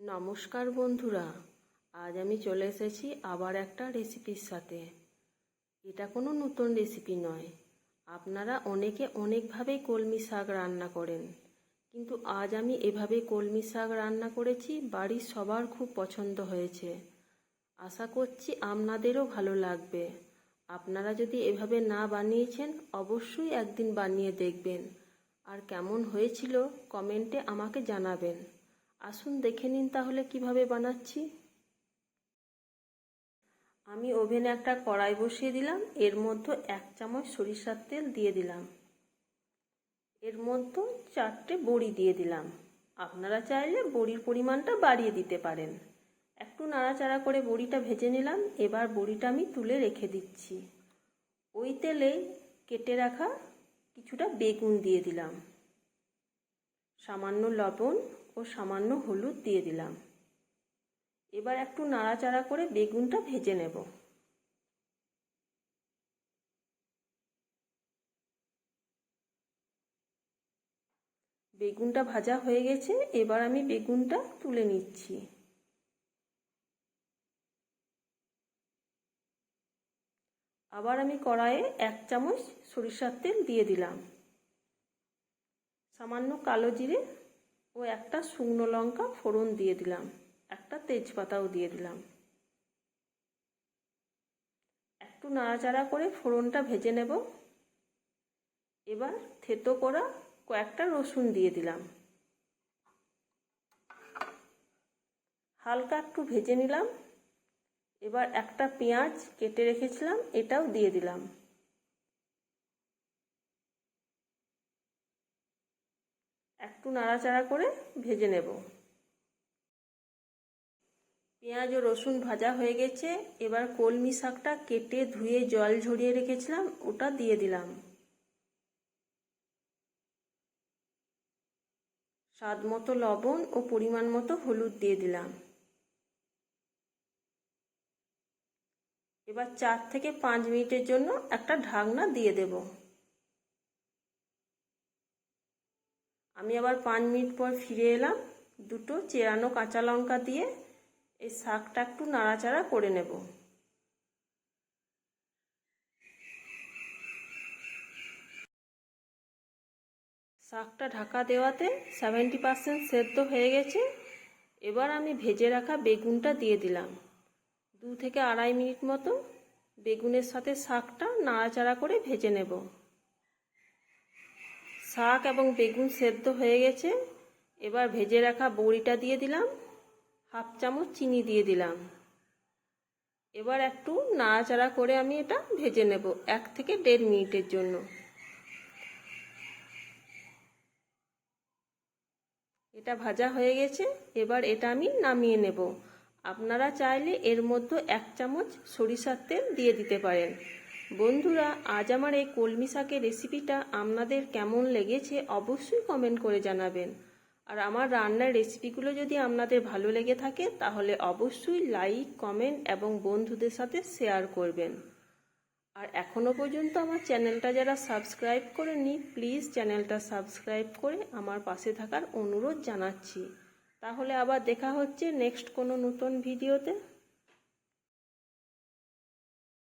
নমস্কার বন্ধুরা, আজ আমি চলে এসেছি আবার একটা রেসিপির সাথে। এটা কোনো নতুন রেসিপি নয়। আপনারা অনেকে অনেকভাবেই কলমি শাক রান্না করেন, কিন্তু আজ আমি এভাবে কলমি শাক রান্না করেছি, বাড়ির সবার খুব পছন্দ হয়েছে। আশা করছি আপনাদেরও ভালো লাগবে। আপনারা যদি এভাবে না বানিয়েছেন, অবশ্যই একদিন বানিয়ে দেখবেন। আর কেমন হয়েছিল, কমেন্টে আমাকে জানাবেন। আসুন দেখে নিন তাহলে কীভাবে বানাচ্ছি। আমি ওভেনে একটা কড়াই বসিয়ে দিলাম, এর মধ্যে এক চামচ সরিষার তেল দিয়ে দিলাম। এর মধ্যে চারটে বড়ি দিয়ে দিলাম। আপনারা চাইলে বড়ির পরিমাণটা বাড়িয়ে দিতে পারেন। একটু নাড়াচাড়া করে বড়িটা ভেজে নিলাম, এবার বড়িটা আমি তুলে রেখে দিচ্ছি। ওই তেলে কেটে রাখা কিছুটা বেগুন দিয়ে দিলাম। সামান্য লবণ ও সামান্য হলুদ দিয়ে দিলাম। এবার একটু নাড়াচাড়া করে বেগুনটা ভেজে নেব। বেগুনটা ভাজা হয়ে গেছে, এবার আমি বেগুনটা তুলে নিচ্ছি। আবার আমি কড়াইয়ে এক চামচ সরিষার তেল দিয়ে দিলাম। সামান্য কালো জিরে ও একটা শুকনো লঙ্কা ফোড়ন দিয়ে দিলাম। একটা তেজপাতাও দিয়ে দিলাম। একটু নাড়াচাড়া করে ফোড়নটা ভেজে নেব। এবার থেতো করা কয়েকটা রসুন দিয়ে দিলাম। হালকা একটু ভেজে নিলাম। এবার একটা পেঁয়াজ কেটে রেখেছিলাম, এটাও দিয়ে দিলাম। একটু নাড়াচাড়া করে ভেজে নেব। পেঁয়াজ ও রসুন ভাজা হয়ে গেছে। এবার কলমি শাকটা কেটে ধুয়ে জল ঝরিয়ে রেখেছিলাম, ওটা দিয়ে দিলাম। স্বাদ মতো লবণ ও পরিমাণ মতো হলুদ দিয়ে দিলাম। এবার চার থেকে পাঁচ মিনিটের জন্য একটা ঢাকনা দিয়ে দেব। আমি আবার পাঁচ মিনিট পর ফিরে এলাম। দুটো চেরানো কাঁচা লঙ্কা দিয়ে এই শাকটা একটু নাড়াচাড়া করে নেব। শাকটা ঢাকা দেওয়াতে সেভেন্টি পার্সেন্ট সেদ্ধ হয়ে গেছে। এবার আমি ভেজে রাখা বেগুনটা দিয়ে দিলাম। দু থেকে আড়াই মিনিট মতো বেগুনের সাথে শাকটা নাড়াচাড়া করে ভেজে নেব। শাক এবং বেগুন সেদ্ধ হয়ে গেছে। এবার ভেজে রাখা বড়িটা দিয়ে দিলাম। হাফ চামচ চিনি দিয়ে দিলাম। এবার একটু নাড়াচাড়া করে আমি এটা ভেজে নেব এক থেকে দেড় মিনিটের জন্য। এটা ভাজা হয়ে গেছে। এবার এটা আমি নামিয়ে নেব। আপনারা চাইলে এর মধ্যে এক চামচ সরিষার তেল দিয়ে দিতে পারেন। বন্ধুরা, আজ আমার এই কলমি শাকের রেসিপিটা আপনাদের কেমন লেগেছে অবশ্যই কমেন্ট করে জানাবেন। আর আমার রান্নার রেসিপিগুলো যদি আপনাদের ভালো লেগে থাকে, তাহলে অবশ্যই লাইক কমেন্ট এবং বন্ধুদের সাথে শেয়ার করবেন। আর এখনও পর্যন্ত আমার চ্যানেলটা যারা সাবস্ক্রাইব করেনি প্লিজ চ্যানেলটা সাবস্ক্রাইব করে আমার পাশে থাকার অনুরোধ জানাচ্ছি। তাহলে আবার দেখা হচ্ছে নেক্সট কোনো নতুন ভিডিওতে